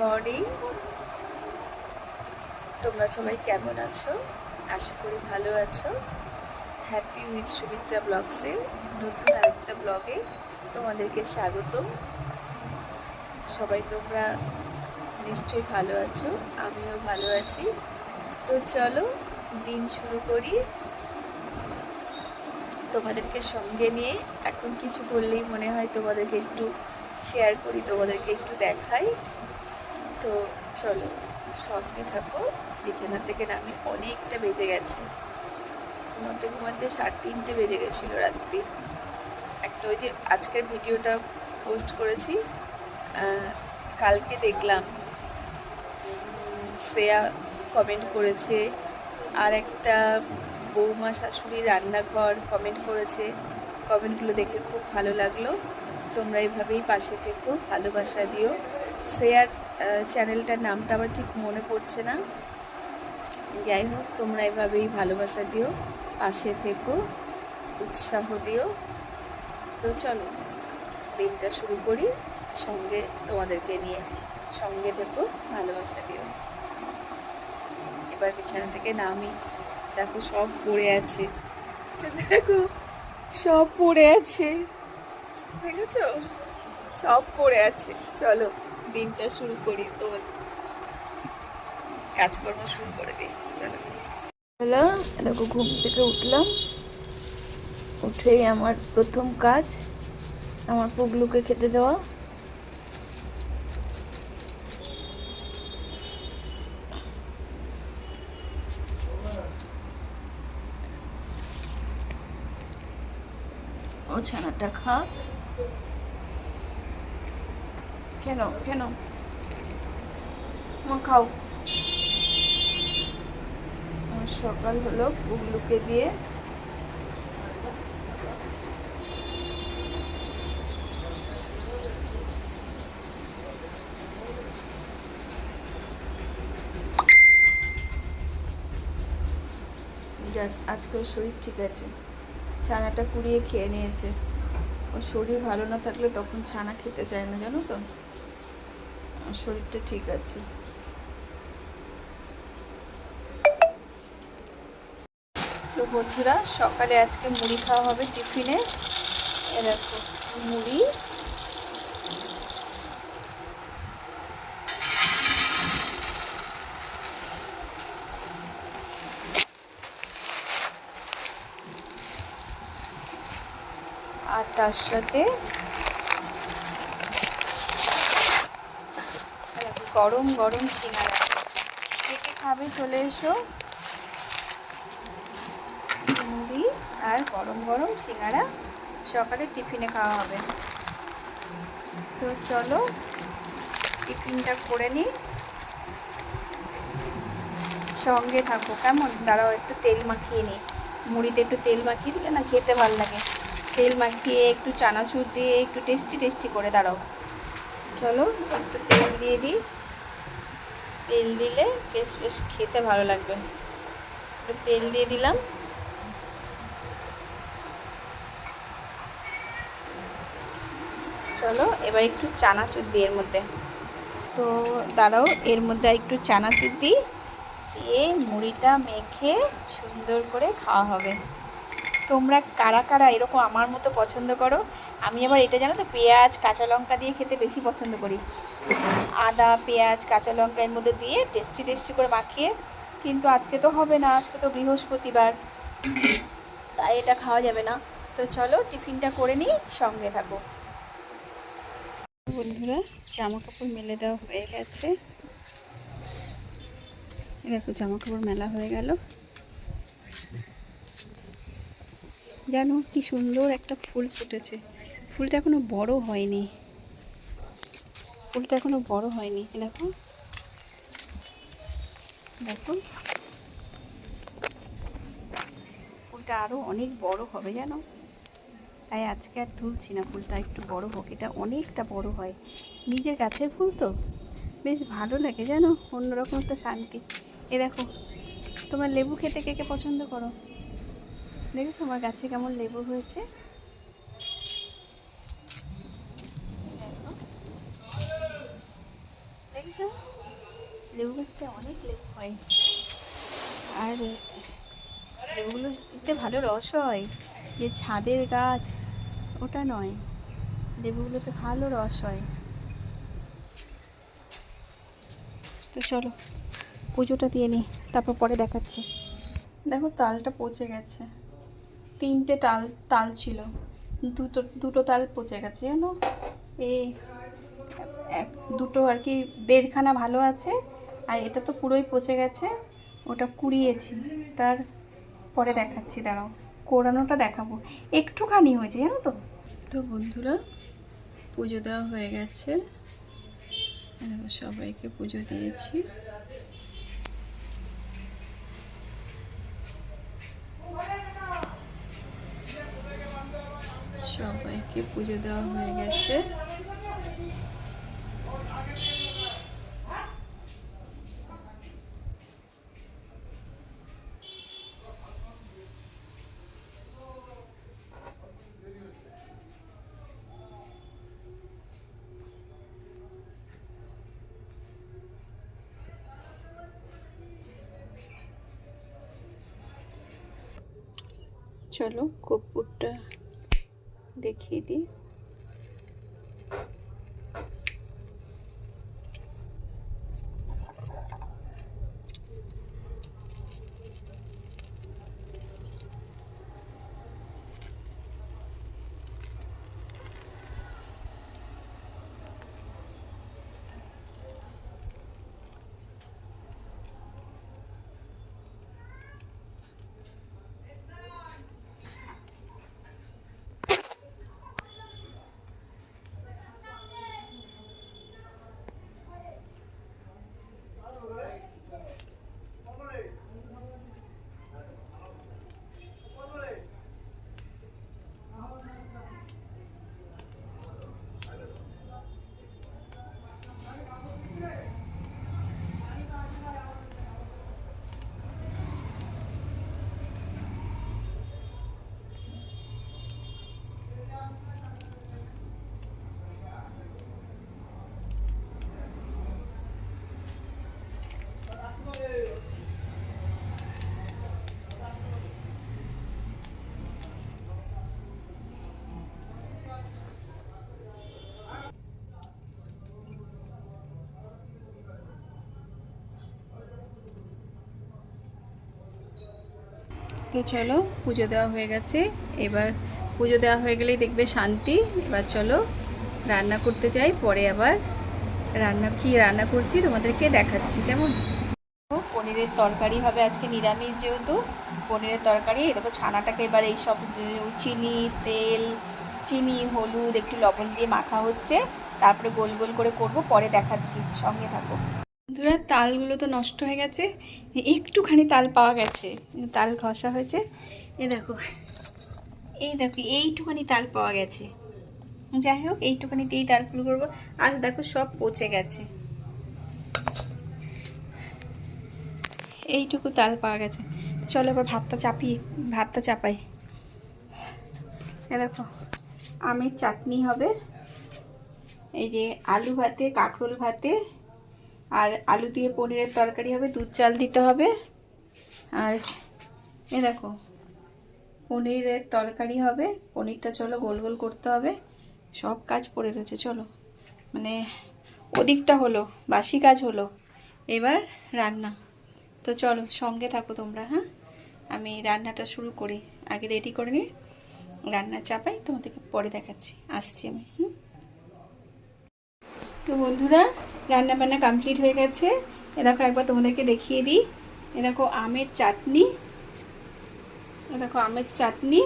Morning. তোমরা সবাই কেমন আছো? আশা করি ভালো আছো। হ্যাপি উইথ সুমিত্রা ব্লগসের নতুন আরেকটা ব্লগে তোমাদেরকে স্বাগত সবাই তোমরা নিশ্চয়ই ভালো আছো, আমিও ভালো আছি। তো চলো, দিন শুরু করি। তোমাদেরকে সঙ্গে নিয়ে, এখন কিছু বললেই মনে হয় তোমাদেরকে একটু শেয়ার করি, তোমাদেরকে একটু দেখাই। তো চলো, সঙ্গে থাকো। বিছানা থেকে নামি অনেকটা বেজে গেছে। ঘুমাতে ঘুমাতে সাড়ে তিনটে বেজে গেছিল রাত্রি। একটা ওই যে আজকের ভিডিওটা পোস্ট করেছি কালকে দেখলাম। শ্রেয়া কমেন্ট করেছে, আর একটা বৌমা শাশুড়ি রান্নাঘর কমেন্ট করেছে। কমেন্টগুলো দেখে খুব ভালো লাগল। তোমরা এইভাবেই পাশে থেকো, ভালোবাসা দিও। শ্রেয়ার চ্যানেলটার নামটা আমার ঠিক মনে পড়ছে না। যাই হোক, তোমরা এভাবেই ভালোবাসা দিও, পাশে থেকো, উৎসাহ দিও। তো চলো, দিনটা শুরু করি, সঙ্গে তোমাদেরকে নিয়ে। সঙ্গে থেকো, ভালোবাসা দিও। এবার বিছানা থেকে নামি। দেখো, সব পড়ে আছে। দেখো, সব পড়ে আছে। দেখেছ? সব পড়ে আছে। চলো। দিনটা শুরু করি তোমার কাজকর্ম শুরু করে দিই, চলো। হ্যালো দেখো, ঘুম থেকে উঠলাম। উঠেই আমার প্রথম কাজ, আমার পুগলুকে খেতে দেওয়া। ও ছানাটা খা কেন? কেন? মা, খাও। আমার সকাল হলো পুগলুকে দিয়ে। যাক আজকে শরীর ঠিক আছে। ছানাটা কুড়িয়ে খেয়ে নিয়েছে। ওর শরীর ভালো না থাকলে তখন ছানা খেতে চায় না, জানো তো? শরীরটা ঠিক আছে। তো বন্ধুরা, সকালে আজকে মুড়ি খাওয়া হবে টিফিনে। এ দেখো, মুড়ি। আর তার সাথে গরম গরম সিঙ্গারা। কে কে খাবে চলে এসো। মুড়ি আর গরম গরম সিঙ্গারা সকালে টিফিনে খাওয়া হবে। তো চলো, টিফিনটা করে নিই সঙ্গে থাকো, কেমন? দাঁড়াও, একটু তেল মাখিয়ে নিই মুড়িতে একটু তেল মাখিয়ে দিলে না খেতে ভালো লাগে। তেল মাখিয়ে একটু চানাচুর দিয়ে একটু টেস্টি টেস্টি করে দাঁড়াও। চলো, একটু তেল দিয়ে দিই। তেল দিলে বেশ বেশ খেতে ভালো লাগবে। তেল দিয়ে দিলাম। চলো, এবার একটু চানাচুর দিই এর মধ্যে। তো দাঁড়াও, এর মধ্যে একটু চানাচুর দিই। দিয়ে মুড়িটা মেখে সুন্দর করে খাওয়া হবে। তোমরা কারা কারা এরকম আমার মতো পছন্দ করো? আমি আবার এটা জানো তো, পেঁয়াজ, কাঁচা লঙ্কা দিয়ে খেতে বেশি পছন্দ করি। আদা, পেঁয়াজ, কাঁচা লঙ্কা এর মধ্যে দিয়ে টেস্টি টেস্টি করে মাখিয়ে, কিন্তু আজকে তো হবে না, আজকে তো বৃহস্পতিবার। তাই এটা খাওয়া যাবে না। তো চলো টিফিনটা করে নিই, সঙ্গে থাকো। বন্ধুরা জামা কাপড় মেলে দেওয়া হয়ে গেছে। দেখো জামা কাপড় মেলা হয়ে গেল। জানো কি সুন্দর একটা ফুল ফুটেছে। ফুলটা এখনও বড় হয়নি। ফুলটা এখনও বড় হয়নি দেখো। দেখো। ফুলটা আরও অনেক বড় হবে জানো। তাই আজকে আর তুলছি না ফুলটা, একটু বড় হোক। এটা অনেকটা বড় হয়। নিজের গাছের ফুল তো। বেশ ভালো লাগে জানো, অন্যরকম একটা শান্তি। এ দেখো, তোমার লেবু খেতে কে কে পছন্দ করো? দেখেছ আমার গাছে কেমন লেবু হয়েছে? লেবু গাছতে অনেক লেবু হয়। আর লেবুগুলোতে ভালো রস হয়। যে ছাদের গাছ, ওটা নয়। লেবুগুলোতে ভালো রস হয়। তো চলো, পুজোটা দিয়ে নিই, তারপর পরে দেখাচ্ছি। দেখো, তালটা পচে গেছে। তিনটে তাল তাল ছিল। দুটো দুটো তাল পচে গেছে, জানো? এই, এক, দুটো আর কি দেড়খানা ভালো আছে, আর এটা তো পুরোই পচে গেছে। ওটা কুড়িয়েছি তার পরে দেখাচ্ছি, দাঁড়াও। কোরানোটা দেখাবো। একটুখানি হয়েছে, জানো তো? তো বন্ধুরা, পুজো দেওয়া হয়ে গেছে। সবাইকে পুজো দিয়েছি। সবাইকে পুজো দেওয়া হয়ে গেছে। চলো কর্পূরটা দেখিয়ে দিই। তো চলো পুজো দেওয়া হয়ে গেছে। এবার পুজো দেওয়া হয়ে গেলেই দেখবে শান্তি। এবার চলো রান্না করতে যাই, পরে আবার রান্না, কি রান্না করছি তোমাদেরকে দেখাচ্ছি, কেমন? পনিরের তরকারি হবে আজকে নিরামিষ যেহেতু, পনিরের তরকারি দেখো ছানাটাকে এবার এইসব চিনি, তেল, চিনি, হলুদ, একটু লবণ দিয়ে মাখা হচ্ছে। তারপরে গোল গোল করে করব, পরে দেখাচ্ছি, সঙ্গে থাকো। বন্ধুরা, তালগুলো তো নষ্ট হয়ে গেছে। একটুখানি তাল পাওয়া গেছে। তাল ঘষা হয়েছে। এ দেখো, এই দেখো, এইটুখানি তাল পাওয়া গেছে। যাই হোক, এইটুখানিতেই তালগুলো করব। আজ দেখো সব পচে গেছে। এইটুকু তাল পাওয়া গেছে। চলো এবার ভাতটা চাপি ভাতটা চাপাই। এ দেখো, আমের চাটনি হবে। এই যে আলু ভাতে কাঁকরোল ভাতে আর আলু দিয়ে পনিরের তরকারি হবে, দুধ চাল দিতে হবে। আর এ দেখো, পনিরের তরকারি হবে, পনিরটা চলো গোল গোল করতে হবে। সব কাজ পড়ে রয়েছে, চলো। মানে ওদিকটা হলো, বাসি কাজ হলো। এবার রান্না। তো চলো, সঙ্গে থাকো তোমরা হ্যাঁ? আমি রান্নাটা শুরু করি। আগে রেডি করে নিই। রান্না চাপাই তোমাদেরকে পরে দেখাচ্ছি। আসছি আমি, হুম? তো বন্ধুরা রান্না বান্না কমপ্লিট হয়ে গেছে। এ দেখো একবার তোমাদেরকে দেখিয়ে দিই। এ দেখো আমের চাটনি। এ দেখো আমের চাটনি।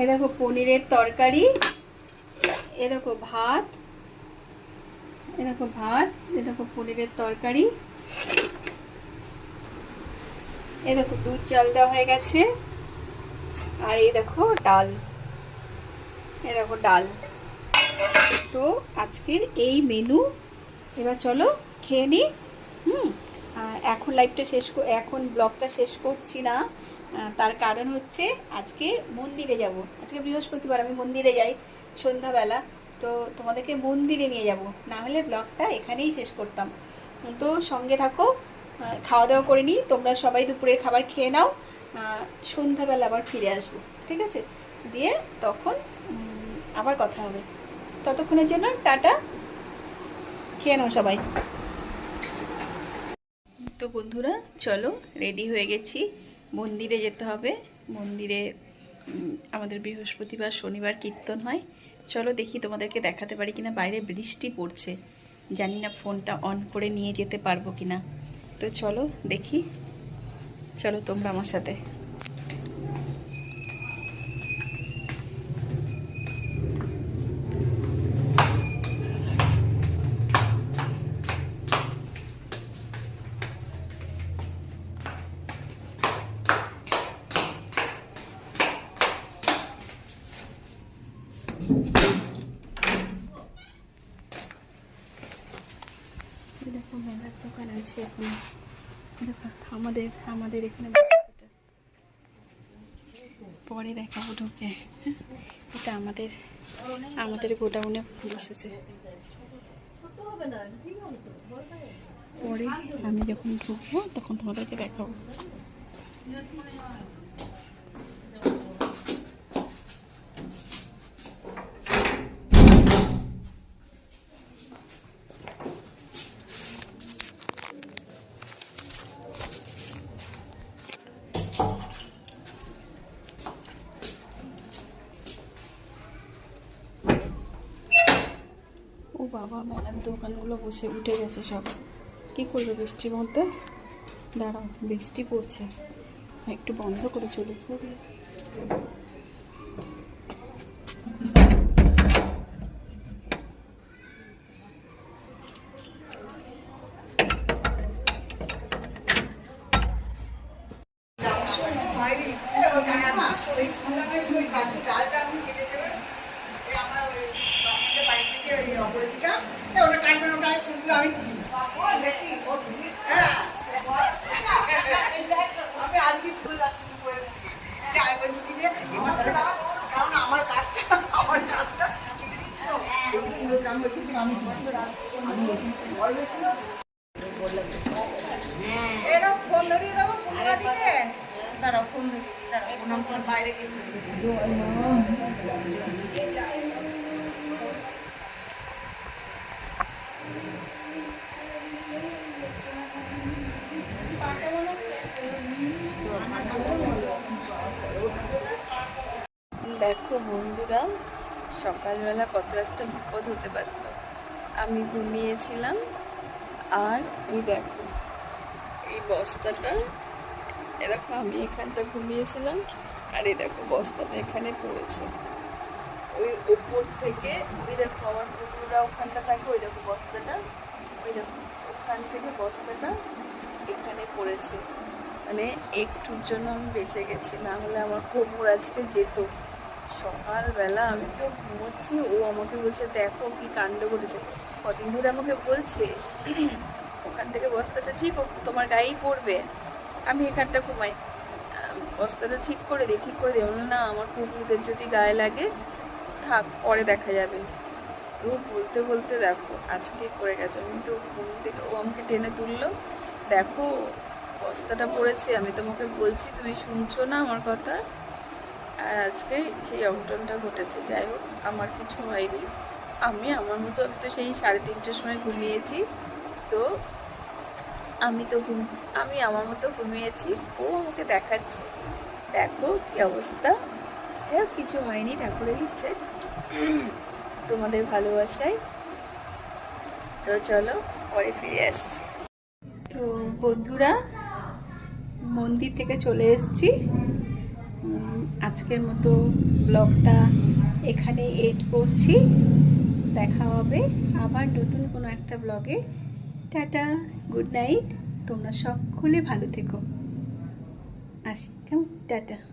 এ দেখো পনিরের তরকারি। এ দেখো ভাত। এ দেখো ভাত, এ দেখো পনিরের তরকারি। এ দেখো দুধ চাল দেওয়া হয়ে গেছে। আর এই দেখো ডাল। এ দেখো ডাল। তো আজকের এই মেনু এবার চলো খেয়ে নিই হুম এখন লাইভটা শেষ এখন ব্লগটা শেষ করছি না। তার কারণ হচ্ছে আজকে মন্দিরে যাব। আজকে বৃহস্পতিবার, আমি মন্দিরে যাই সন্ধ্যাবেলা। তো তোমাদেরকে মন্দিরে নিয়ে যাব। না হলে ব্লগটা এখানেই শেষ করতাম। তো সঙ্গে থাকো খাওয়া দাওয়া করে নিই তোমরা সবাই দুপুরের খাবার খেয়ে নাও। সন্ধ্যাবেলা আবার ফিরে আসব। ঠিক আছে? দিয়ে তখন আবার কথা হবে। ততক্ষণের জন্য টাটা। খেয়ে নাও সবাই। তো বন্ধুরা, চলো রেডি হয়ে গেছি। মন্দিরে যেতে হবে। মন্দিরে আমাদের বৃহস্পতিবার, শনিবার কীর্তন হয়। চলো দেখি তোমাদেরকে দেখাতে পারি কিনা। বাইরে বৃষ্টি পড়ছে। জানি না ফোনটা অন করে নিয়ে যেতে পারব কিনা। তো চলো দেখি। চলো তোমরা আমার সাথে এই দেখো মেলার দোকান আছে এখন। আমাদের আমাদের এখানে পরে দেখাবো ঢুকে? এটা আমাদের আমাদের গোডাউনে বসেছে। পরে আমি যখন ঢুকবো, তখন তোমাদেরকে দেখাবো ও বাবা মেলার দোকানগুলো বসে উঠে গেছে সব। কি করবে বৃষ্টির মধ্যে? দাঁড়াও, বৃষ্টি পড়ছে। একটু বন্ধ করে চলে। বুঝলি এরা ফোন ধরিয়ে দেবো পনেরো দিকে দাঁড়াও ফোন ধরিয়ে দাঁড়াও প্রণাম করে বাইরে গিয়ে দেখো বন্ধুরা সকালবেলা কত একটা বিপদ হতে পারত। আমি ঘুমিয়েছিলাম আর এই দেখো, এই বস্তাটা এরকম আমি এখানটা ঘুমিয়েছিলাম, আর এই দেখো বস্তাটা এখানে পড়েছে। ওই ওপর থেকে ওই দেখো আমার কুকুররা ওখানটা থাকে ওই দেখো বস্তাটা, ওই দেখো ওখান থেকে বস্তাটা এখানে পড়েছে। মানে একটুর জন্য আমি বেঁচে গেছি, না হলে আমার কুকুর আজকে যেত। সকালবেলা আমি তো ঘুমোচ্ছি, ও আমাকে বলছে, দেখো কি কাণ্ড ঘটেছে। কদিন ধরে আমাকে বলছে, ওখান থেকে বস্তাটা ঠিক তোমার গায়েই পড়বে। আমি এখানটা ঘুমাই। বস্তাটা ঠিক করে দিই ঠিক করে দিই না, আমার কুকুরদের যদি গায়ে লাগে, থাক, পরে দেখা যাবে। তো বলতে বলতে দেখো, আজকে পড়ে গেছে। আমি তো ঘুম থেকে, ও আমাকে টেনে তুললো। দেখো, বস্তাটা পড়েছে। আমি তোমাকে বলছি, তুমি শুনছো না আমার কথা? আর আজকে সেই অঘটনটা ঘটেছে। যাই হোক, আমার কিছু হয়নি। আমি, আমার মতো আমি তো সেই সাড়ে তিনটের সময় ঘুমিয়েছি। তো আমি তো ঘুম, আমি আমার মতো ঘুমিয়েছি। ও আমাকে দেখাচ্ছে। দেখো কি অবস্থা। হ্যাঁ কিছু হয়নি ঠাকুরের ইচ্ছে। তোমাদের ভালোবাসায়। তো চলো, পরে ফিরে আসছি। তো বন্ধুরা, মন্দির থেকে চলে এসেছি। আজকের মতো ব্লগটা এখানে এড করছি। দেখা হবে আবার নতুন কোনো একটা ব্লগে টাটা গুড নাইট তোমরা সকলে ভালো থেকো। আসি, কেমন? টাটা।